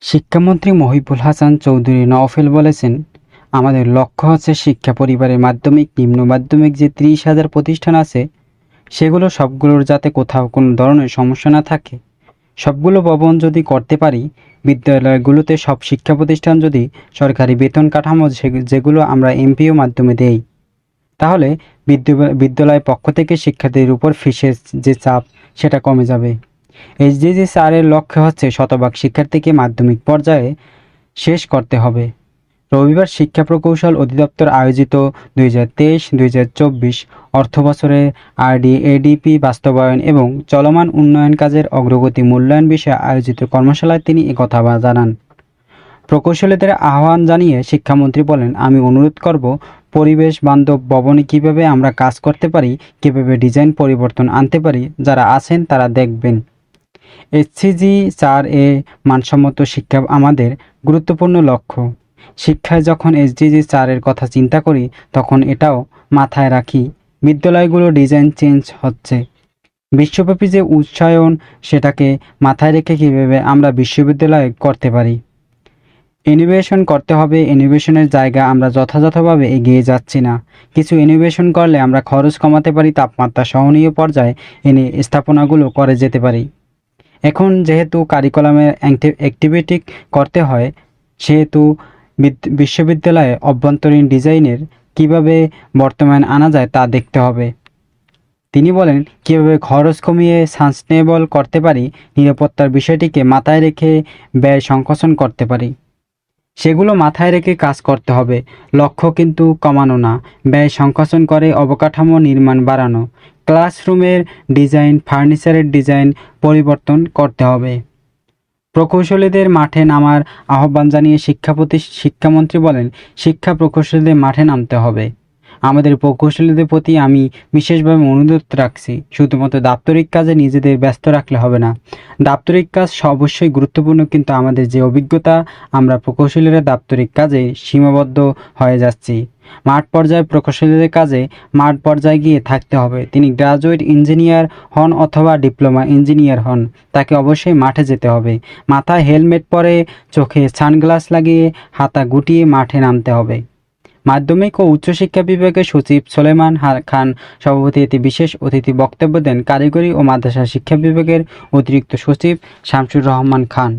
শিক্ষামন্ত্রী মহিবুল হাসান চৌধুরী নওফেল বলেছেন, আমাদের লক্ষ্য হচ্ছে শিক্ষা পরিবারের মাধ্যমিক, নিম্ন মাধ্যমিক যে ত্রিশ হাজার প্রতিষ্ঠান আছে, সেগুলো সবগুলোর যাতে কোথাও কোনো ধরনের সমস্যা না থাকে। সবগুলো ভবন যদি করতে পারি, বিদ্যালয়গুলোতে সব শিক্ষা প্রতিষ্ঠান যদি সরকারি বেতন কাঠামো যেগুলো আমরা এমপিও মাধ্যমে দেই, তাহলে বিদ্যা- বিদ্যালয় পক্ষ থেকে শিক্ষার্থীদের উপর ফিসের যে চাপ, সেটা কমে যাবে। এইচডিজি স্যারের লক্ষ্য হচ্ছে শতভাগ শিক্ষার্থীকে মাধ্যমিক পর্যায়ে শেষ করতে হবে। রবিবার শিক্ষা প্রকৌশল অধিদপ্তর আয়োজিত দুই হাজার তেইশ, দুই হাজার চব্বিশ আরডি, এডিপি, বাস্তবায়ন এবং চলমান উন্নয়ন কাজের অগ্রগতি মূল্যায়ন বিষয়ে আয়োজিত কর্মশালায় তিনি একথা জানান। প্রকৌশলীদের আহ্বান জানিয়ে শিক্ষামন্ত্রী বলেন, আমি অনুরোধ করব, পরিবেশ, বান্ধব, ভবনে কীভাবে আমরা কাজ করতে পারি, কীভাবে ডিজাইন পরিবর্তন আনতে পারি, যারা আছেন তারা দেখবেন। এসসিজি চার এ মানসম্মত শিক্ষা আমাদের গুরুত্বপূর্ণ লক্ষ্য। শিক্ষায় যখন এসডিজি চারের কথা চিন্তা করি, তখন এটাও মাথায় রাখি, বিদ্যালয়গুলো ডিজাইন চেঞ্জ হচ্ছে। বিশ্বব্যাপী যে উচ্চায়ন, সেটাকে মাথায় রেখে কীভাবে আমরা বিশ্ববিদ্যালয় করতে পারি। ইনোভেশন করতে হবে ইনোভেশনের জায়গা আমরা যথাযথভাবে এগিয়ে যাচ্ছি না। কিছু ইনোভেশন করলে আমরা খরচ কমাতে পারি, তাপমাত্রা সহনীয় পর্যায়ে এনে স্থাপনাগুলো করে যেতে পারি। এখন যেহেতু কারিকুলামের অ্যাক্টিভিটি করতে হয়, সেহেতু বিদ- বিশ্ববিদ্যালয়ে অভ্যন্তরীণ ডিজাইনের কীভাবে বর্তমান আনা যায় তা দেখতে হবে। তিনি বলেন, কীভাবে খরচ কমিয়ে সাস্টেনেবল করতে পারি, নিরাপত্তার বিষয়টিকে মাথায় রেখে ব্যয় সংকোচন করতে পারি। সেগুলো মাথায় রেখে কাজ করতে হবে। লক্ষ্য কিন্তু কমানো না। ব্যয় সংকোচন করে অবকাঠামো নির্মাণ বাড়ানো। ক্লাসরুমের ডিজাইন, ফার্নিচারের ডিজাইন পরিবর্তন করতে হবে। প্রকৌশলীদের মাঠে নামার আহ্বান জানিয়ে শিক্ষাপতি শিক্ষামন্ত্রী বলেন, শিক্ষা প্রকৌশলীদের মাঠে নামতে হবে। আমাদের প্রকৌশলীদের প্রতি আমি বিশেষভাবে অনুরোধ রাখছি, শুধুমাত্র দাপ্তরিক কাজে নিজেদের ব্যস্ত রাখলে হবে না। দাপ্তরিক কাজ অবশ্যই গুরুত্বপূর্ণ, কিন্তু আমাদের যে অভিজ্ঞতা, আমরা প্রকৌশলীরা দাপ্তরিক কাজে সীমাবদ্ধ হয়ে যাচ্ছি। মাঠ পর্যায়ে প্রকৌশলীদের কাজে মাঠ পর্যায়ে গিয়ে থাকতে হবে। তিনি গ্রাজুয়েট ইঞ্জিনিয়ার হন অথবা ডিপ্লোমা ইঞ্জিনিয়ার হন, তাকে অবশ্যই মাঠে যেতে হবে। মাথায় হেলমেট পরে চোখে সানগ্লাস লাগিয়ে হাতা গুটিয়ে মাঠে নামতে হবে। মাধ্যমিক ও উচ্চশিক্ষা বিভাগের সচিব সোলেমান খান সভাপতি এতে বিশেষ অতিথি বক্তব্য দেন কারিগরি ও মাদ্রাসা শিক্ষা বিভাগের অতিরিক্ত সচিব শামসুর রহমান খান।